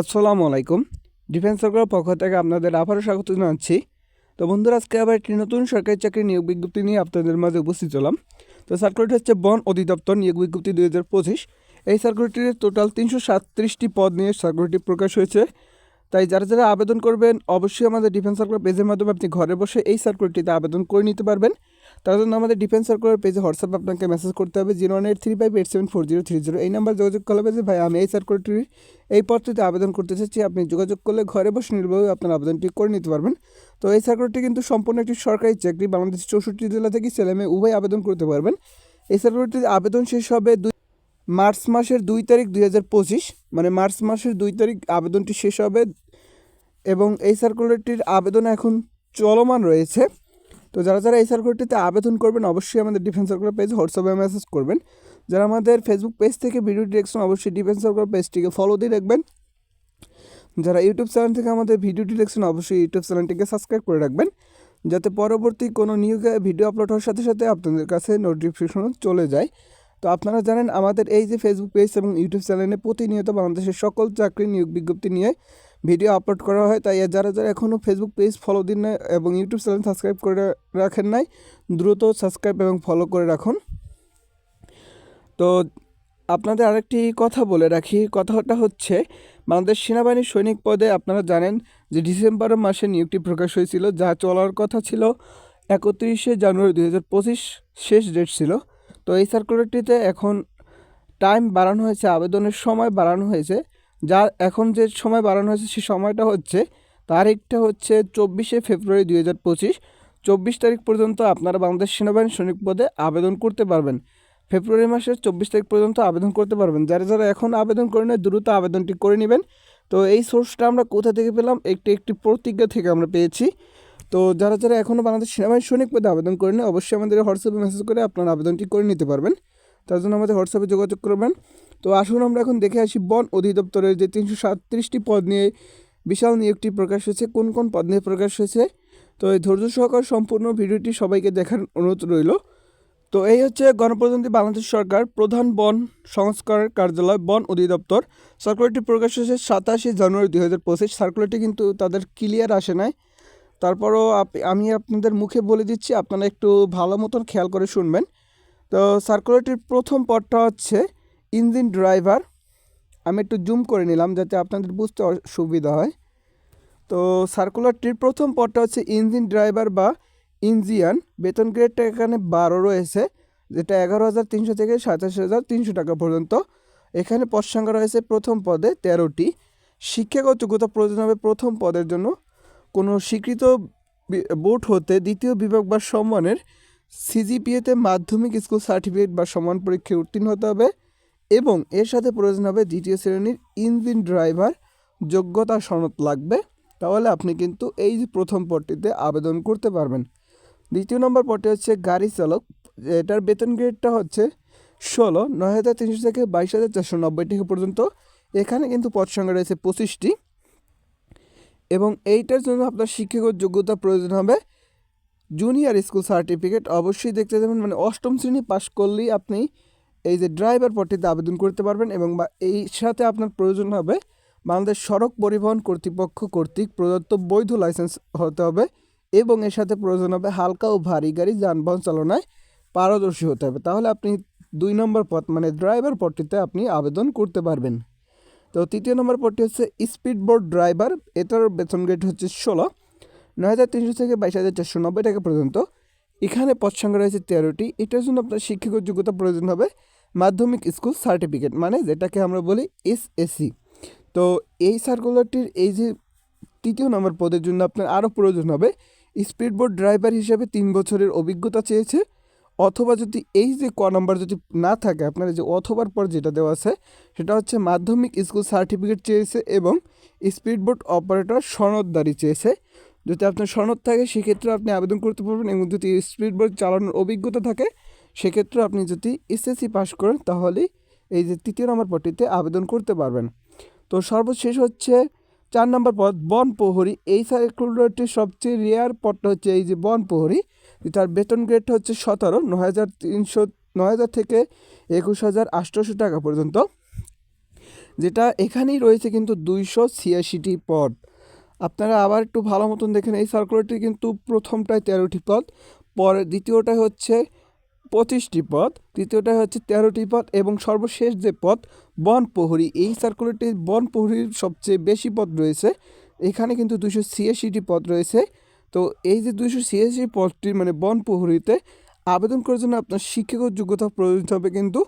আসসালামু আলাইকুম। ডিফেন্স সরকারের পক্ষ থেকে আপনাদের আবারও স্বাগত জানাচ্ছি। তো বন্ধুরা, আজকে আবার একটি নতুন সরকারি চাকরি নিয়োগ বিজ্ঞপ্তি নিয়ে আপনাদের মাঝে উপস্থিত হলাম। তো সার্কুলেট হচ্ছে বন অধিদপ্তর নিয়োগ বিজ্ঞপ্তি দুই হাজার পঁচিশ। এই সার্কুলেটির টোটাল তিনশো সাতত্রিশটি পদ নিয়ে সার্কুলেটি প্রকাশ হয়েছে। তাই যারা যারা আবেদন করবেন, অবশ্যই আমাদের ডিফেন্স সার্কুলার পেজের মাধ্যমে আপনি ঘরে বসে এই সার্কুলারটিতে আবেদন করে নিতে পারবেন। তার জন্য আমাদের ডিফেন্স সার্কুলার পেজে হোয়াটসঅ্যাপ আপনাকে মেসেজ করতে হবে zero one eight three five eight seven four zero three zero এই নাম্বার যোগাযোগ করলে হবে যে, ভাই, আমি এই সার্কুলারটির এই পদটিতে আবেদন করতে চাচ্ছি আপনি যোগাযোগ করলে ঘরে বসে নির্ভয়ে আপনার আবেদনটি করে নিতে পারবেন। তো এই সার্কুলারটি কিন্তু সম্পূর্ণ একটি সরকারি চাকরি, বাংলাদেশের চৌষট্টি জেলা থেকে ছেলে মেয়ে উভয় আবেদন করতে পারবেন। এই সার্কুলারটিতে আবেদন শেষ হবে দুই মার্চ মাসের দুই তারিখ দুই হাজার পঁচিশ মানে মার্চ মাসের দুই তারিখ আবেদনটি শেষ হবে এবং এই সার্কুলারটির আবেদন এখন চলমান রয়েছে। তো যারা যারা এই সার্কুলারটিতে আবেদন করবেন, অবশ্যই আমাদের ডিফেন্স সার্কুলার পেজ হোয়াটসঅ্যাপে মেসেজ করবেন। যারা আমাদের ফেসবুক পেজ থেকে ভিডিও ডিরেকশন অবশ্যই ডিফেন্স সার্কুলার পেজটিকে ফলো দিয়ে রাখবেন যারা ইউটিউব চ্যানেল থেকে আমাদের ভিডিও ডিরেকশন অবশ্যই ইউটিউব চ্যানেলটিকে সাবস্ক্রাইব করে রাখবেন, যাতে পরবর্তী কোনো নিয়োগে ভিডিও আপলোড হওয়ার সাথে সাথে আপনাদের কাছে নোটিফিকেশন চলে যায়। তো আপনারা জানেন আমাদের এই যে ফেসবুক পেজ এবং ইউটিউব চ্যানেলে প্রতিনিয়ত বাংলাদেশের সকল চাকরি নিয়োগ বিজ্ঞপ্তি নিয়ে ভিডিও আপলোড করা হয়। তাই যারা যারা এখনও ফেসবুক পেজ ফলো দিন না এবং ইউটিউব চ্যানেল সাবস্ক্রাইব করে রাখেন নাই, দ্রুত সাবস্ক্রাইব এবং ফলো করে রাখুন। তো আপনাদের আরেকটি কথা বলে রাখি। কথাটা হচ্ছে, বাংলাদেশ সেনাবাহিনীর সৈনিক পদে আপনারা জানেন যে ডিসেম্বর মাসে নিয়োগটি প্রকাশ হয়েছিল, যা চলার কথা ছিল একত্রিশে জানুয়ারি দু হাজার পঁচিশ শেষ ডেট ছিল। তো এই সার্কুলারটিতে এখন টাইম বাড়ানো হয়েছে, আবেদনের সময় বাড়ানো হয়েছে। যা এখন যে সময় বাড়ানো হয়েছে, সে সময়টা হচ্ছে তারিখটা হচ্ছে চব্বিশে ফেব্রুয়ারি দুই হাজার পঁচিশ। চব্বিশ তারিখ পর্যন্ত আপনারা বাংলাদেশ সেনাবাহিনী সৈনিক পদে আবেদন করতে পারবেন। ফেব্রুয়ারি মাসের চব্বিশ তারিখ পর্যন্ত আবেদন করতে পারবেন। যারা যারা এখন আবেদন করে নেয়, দ্রুত আবেদনটি করে নেবেন। তো এই সোর্সটা আমরা কোথা থেকে পেলাম? একটি একটি প্রতিজ্ঞা থেকে আমরা পেয়েছি। তো যারা যারা এখনও বাংলাদেশ সেনাবাহিনী সৈনিক পদে আবেদন করে নেয় অবশ্যই আমাদের হোয়াটসঅ্যাপে মেসেজ করে আপনার আবেদনটি করে নিতে পারবেন। তার জন্য আমাদের হোয়াটসঅ্যাপে যোগাযোগ করবেন। তো আসুন আমরা এখন দেখে আসি বন অধিদপ্তরের যে তিনশো সাতত্রিশটি পদ নিয়ে বিশাল নিয়োগটি প্রকাশ হয়েছে, কোন কোন পদ নিয়ে প্রকাশ হয়েছে। তো এই ধৈর্য সহকার সম্পূর্ণ ভিডিওটি সবাইকে দেখার অনুরোধ রইল। তো এই হচ্ছে গণপ্রজাতন্ত্রী বাংলাদেশ সরকার প্রধান বন সংস্কার কার্যালয়, বন অধিদপ্তর। সার্কুলারটি প্রকাশ হয়েছে সাতাশে জানুয়ারি দুই হাজার পঁচিশ। সার্কুলারটি কিন্তু তাদের ক্লিয়ার আসে নাই। তারপরও আমি আপনাদের মুখে বলে দিচ্ছি, আপনারা একটু ভালো মতন খেয়াল করে শুনবেন। তো সার্কুলারটির প্রথম পদটা হচ্ছে ইঞ্জিন ড্রাইভার আমি একটু জুম করে নিলাম যাতে আপনাদের বুঝতে সুবিধা হয়। তো সার্কুলারটির প্রথম পদটা হচ্ছে ইঞ্জিন ড্রাইভার বা ইঞ্জিয়ান বেতন গ্রেডটা এখানে বারো রয়েছে, যেটা এগারো হাজার তিনশো থেকে সাতাশ হাজার তিনশো টাকা পর্যন্ত। এখানে পদ রয়েছে প্রথম পদে তেরোটি। শিক্ষাগত যোগ্যতা প্রয়োজন হবে প্রথম পদের জন্য। কোনো স্বীকৃত বোর্ড হতে দ্বিতীয় বিভাগ বা সম্মানের সিজিপিএতে মাধ্যমিক স্কুল সার্টিফিকেট বা সমান পরীক্ষায় উত্তীর্ণ হতে হবে এবং এর সাথে প্রয়োজন হবে দ্বিতীয় শ্রেণির ইঞ্জিন ড্রাইভার যোগ্যতা সনদ লাগবে। তাহলে আপনি কিন্তু এই প্রথম পদটিতে আবেদন করতে পারবেন। দ্বিতীয় নম্বর পদটি হচ্ছে গাড়ি চালক। এটার বেতন গ্রেডটা হচ্ছে ষোলো, নয় হাজার তিনশো থেকে বাইশ হাজার চারশো নব্বই টাকা পর্যন্ত। এখানে কিন্তু পদ সংখ্যা রয়েছে পঁচিশটি। এবং এইটার জন্য আপনার শিক্ষাগত যোগ্যতা প্রয়োজন হবে। জুনিয়র স্কুল সার্টিফিকেট অবশ্যই দেখতে দেবেন মানে অষ্টম শ্রেণি পাশ করলেই আপনি এই যে ড্রাইভার পদটিতে আবেদন করতে পারবেন এবং বা এই সাথে আপনার প্রয়োজন হবে বাংলাদেশ সড়ক পরিবহন কর্তৃপক্ষ কর্তৃক প্রদত্ত বৈধ লাইসেন্স হতে হবে এবং এর সাথে প্রয়োজন হবে হালকা ও ভারী গাড়ি, যানবাহন চালনায় পারদর্শী হতে হবে। তাহলে আপনি দুই নম্বর পথ মানে ড্রাইভার পদটিতে আপনি আবেদন করতে পারবেন। তো তৃতীয় নম্বর পদটি হচ্ছে স্পিড বোর্ড ড্রাইভার। এটার বেতন গ্রেড হচ্ছে ষোলো। নয় হাজার তিনশো থেকে বাইশ হাজার চারশো নব্বই টাকা পর্যন্ত। এখানে পদ সংখ্যা রয়েছে তেরোটি। এটার জন্য আপনার শিক্ষাগত যোগ্যতা প্রয়োজন হবে মাধ্যমিক স্কুল সার্টিফিকেট মানে যেটাকে আমরা বলি এস এসএসসি তো এই সার্কুলারটির এই যে তৃতীয় নম্বর পদের জন্য আপনার আরও প্রয়োজন হবে। স্পিডবোট ড্রাইভার হিসেবে তিন বছরের অভিজ্ঞতা চেয়েছে। অথবা যদি এই যে ক নম্বর যদি না থাকে আপনার যে অথবার পর যেটা দেওয়া আছে, সেটা হচ্ছে মাধ্যমিক স্কুল সার্টিফিকেট চেয়েছে এবং স্পিডবোট অপারেটর সনদদারি চেয়েছে। যদি আপনার সনদ থাকে, সেক্ষেত্রে আপনি আবেদন করতে পারবেন এবং যদি স্পিডবোট চালানোর অভিজ্ঞতা থাকে, সেক্ষেত্রে আপনি যদি এসএসসি পাস করেন, তাহলে এই যে তৃতীয় নম্বর পদটিতে আবেদন করতে পারবেন। তো সর্বশেষ হচ্ছে চার নম্বর পদ বন প্রহরী এই সার্কুলারটির সবচেয়ে রেয়ার পদটা হচ্ছে এই যে বন প্রহরী তার বেতন গ্রেডটা হচ্ছে সতেরো, নয় হাজার তিনশো, নয় হাজার থেকে একুশ হাজার আটশোশো টাকা পর্যন্ত। যেটা এখানেই রয়েছে কিন্তু দুইশো ছিয়াশিটি পদ। আপনারা আবার একটু ভালো মতন দেখেন এই সার্কুলারটি কিন্তু প্রথমটায় তেরোটি পদ, পরে দ্বিতীয়টা হচ্ছে পঁচিশটি পদ, তৃতীয়টা হচ্ছে তেরোটি পদ এবং সর্বশেষ যে পদ বন প্রহরী এই সার্কুলারটি বন প্রহরীর সবচেয়ে বেশি পদ রয়েছে। এখানে কিন্তু দুশো ছিয়াশিটি পদ রয়েছে। তো এই যে দুশো ছিয়াশি পদটি মানে বন প্রহরীতে আবেদন করার জন্য আপনার শিক্ষাগত যোগ্যতা প্রয়োজন হবে কিন্তু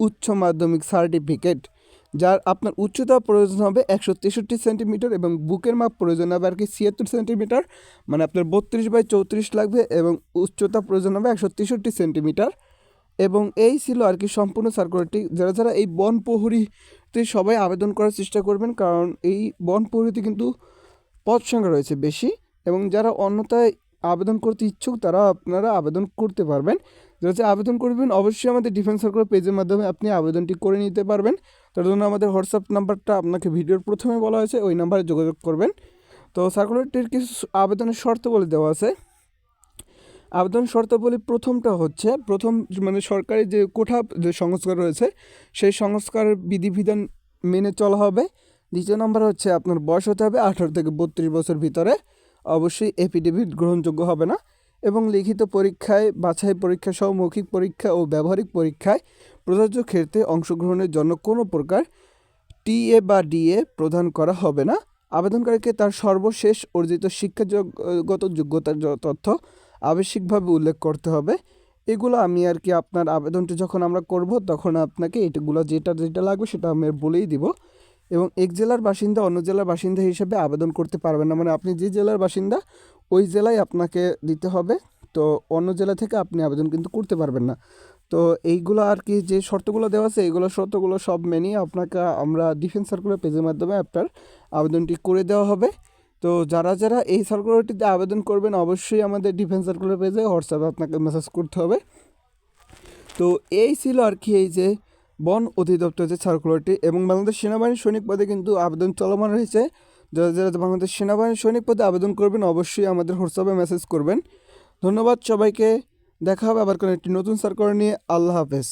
উচ্চ মাধ্যমিক সার্টিফিকেট, যার আপনার উচ্চতা প্রয়োজন হবে একশো তেষট্টি সেন্টিমিটার এবং বুকের মাপ প্রয়োজন হবে আর কি ছিয়াত্তর সেন্টিমিটার মানে আপনার বত্রিশ বাই চৌত্রিশ লাগবে এবং উচ্চতা প্রয়োজন হবে একশো তেষট্টি সেন্টিমিটার। এবং এই ছিল আর কি সম্পূর্ণ সার্কুলারটি যারা যারা এই বন প্রহরীতে সবাই আবেদন করার চেষ্টা করবেন, কারণ এই বন প্রহরীতে কিন্তু পদ সংখ্যা রয়েছে বেশি। এবং যারা অন্যতায় আবেদন করতে ইচ্ছুক, তারা আপনারা আবেদন করতে পারবেন। যারা যে আবেদন করবেন, অবশ্যই আমাদের ডিফেন্স সার্কুলার পেজের মাধ্যমে আপনি আবেদনটি করে নিতে পারবেন। তার জন্য আমাদের হোয়াটসঅ্যাপ নাম্বারটা আপনাকে ভিডিওর প্রথমে বলা হয়েছে, ওই নাম্বারে যোগাযোগ করবেন। তো সার্কুলারটির কিছু আবেদনের শর্ত বলে দেওয়া আছে। আবেদন শর্তাবলী প্রথমটা হচ্ছে, প্রথম মানে সরকারি যে কোঠা যে সংস্কার রয়েছে, সেই সংস্কারের বিধিবিধান মেনে চলা হবে। দ্বিতীয় নম্বর হচ্ছে, আপনার বয়স হতে হবে আঠারো থেকে বত্রিশ বছর ভিতরে। অবশ্যই এফিডেভিট গ্রহণযোগ্য হবে না এবং লিখিত পরীক্ষায়, বাছাই পরীক্ষা সহ মৌখিক পরীক্ষা ও ব্যবহারিক পরীক্ষায় প্রযোজ্য ক্ষেত্রে অংশগ্রহণের জন্য কোনো প্রকার টিএ বা ডিএ প্রদান করা হবে না। আবেদনকারীকে তার সর্বশেষ অর্জিত শিক্ষাগত যোগ্যতার তথ্য আবশ্যিকভাবে উল্লেখ করতে হবে। এগুলো আমি আর কি আপনার আবেদনটি যখন আমরা করব তখন আপনাকে এটাগুলো যেটা যেটা লাগবে সেটা আমি বলেই দিব। এবং এক জেলার বাসিন্দা অন্য জেলার বাসিন্দা হিসেবে আবেদন করতে পারবেন না। মানে আপনি যে জেলার বাসিন্দা, ওই জেলায় আপনাকে দিতে হবে। তো অন্য জেলা থেকে আপনি আবেদন কিন্তু করতে পারবেন না। তো এইগুলো আর কি যে শর্তগুলো দেওয়া আছে, এইগুলো শর্তগুলো সব মেনেই আপনাকে আমরা ডিফেন্স সার্কুলার পেজের মাধ্যমে আপনার আবেদনটি করে দেওয়া হবে। তো যারা যারা এই সার্কুলারটিতে আবেদন করবেন, অবশ্যই আমাদের ডিফেন্স সার্কুলার পেজে হোয়াটসঅ্যাপে আপনাকে মেসেজ করতে হবে। তো এই ছিল আর কি এই যে বন অধিদপ্তর যে সার্কুলারটি এবং বাংলাদেশ সেনাবাহিনী সৈনিক পদে কিন্তু আবেদন চলমান রয়েছে। যারা যারা বাংলাদেশ সেনাবাহিনী সৈনিক পদে আবেদন করবেন, অবশ্যই আমাদের হোয়াটসঅ্যাপে মেসেজ করবেন। ধন্যবাদ সবাইকে। দেখা হবে আবার কোনো একটি নতুন সার্কুলার নিয়ে। আল্লাহ হাফেজ।